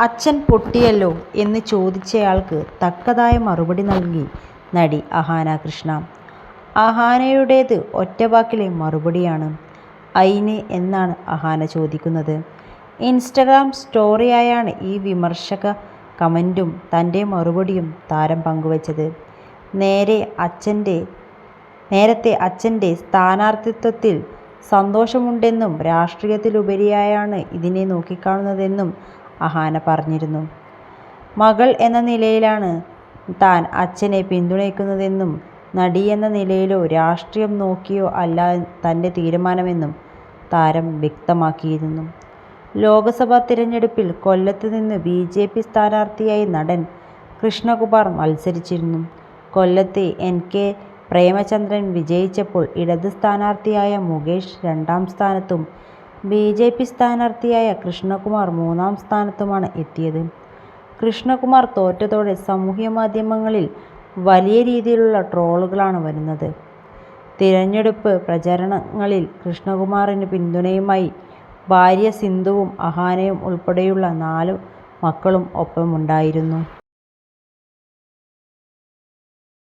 അച്ഛൻ പൊട്ടിയല്ലോ എന്ന് ചോദിച്ചയാൾക്ക് തക്കതായ മറുപടി നൽകി നടി അഹാന കൃഷ്ണ. അഹാനയുടേത് ഒറ്റവാക്കിലെ മറുപടിയാണ്. അയിന് എന്നാണ് അഹാന ചോദിക്കുന്നത്. ഇൻസ്റ്റഗ്രാം സ്റ്റോറിയായാണ് ഈ വിമർശക കമന്റും തന്റെ മറുപടിയും താരം പങ്കുവച്ചത്. നേരെ അച്ഛന്റെ നേരത്തെ അച്ഛന്റെ സ്ഥാനാർത്ഥിത്വത്തിൽ സന്തോഷമുണ്ടെന്നും രാഷ്ട്രീയത്തിലുപരിയായാണ് ഇതിനെ നോക്കിക്കാണുന്നതെന്നും അഹാന പറഞ്ഞിരുന്നു. മകൾ എന്ന നിലയിലാണ് താൻ അച്ഛനെ പിന്തുണയ്ക്കുന്നതെന്നും നടി എന്ന നിലയിലോ രാഷ്ട്രീയം നോക്കിയോ അല്ല തന്റെ തീരുമാനമെന്നും താരം വ്യക്തമാക്കിയിരുന്നു. ലോക്സഭാ തിരഞ്ഞെടുപ്പിൽ കൊല്ലത്ത് നിന്ന് ബി ജെ പി സ്ഥാനാർത്ഥിയായി നടൻ കൃഷ്ണകുമാർ മത്സരിച്ചിരുന്നു. കൊല്ലത്ത് എൻ. കെ. പ്രേമചന്ദ്രൻ വിജയിച്ചപ്പോൾ ഇടത് സ്ഥാനാർത്ഥിയായ മുകേഷ് രണ്ടാം സ്ഥാനത്തും ബിജെപി സ്ഥാനാർത്ഥിയായ കൃഷ്ണകുമാർ മൂന്നാം സ്ഥാനത്തുമാണ് എത്തിയത്. കൃഷ്ണകുമാർ തോറ്റതോടെ സാമൂഹ്യ മാധ്യമങ്ങളിൽ വലിയ രീതിയിലുള്ള ട്രോളുകളാണ് വരുന്നത്. തിരഞ്ഞെടുപ്പ് പ്രചരണങ്ങളിൽ കൃഷ്ണകുമാറിന് പിന്തുണയുമായി ഭാര്യ സിന്ധുവും അഹാനയും ഉൾപ്പെടെയുള്ള നാല് മക്കളും ഒപ്പമുണ്ടായിരുന്നു.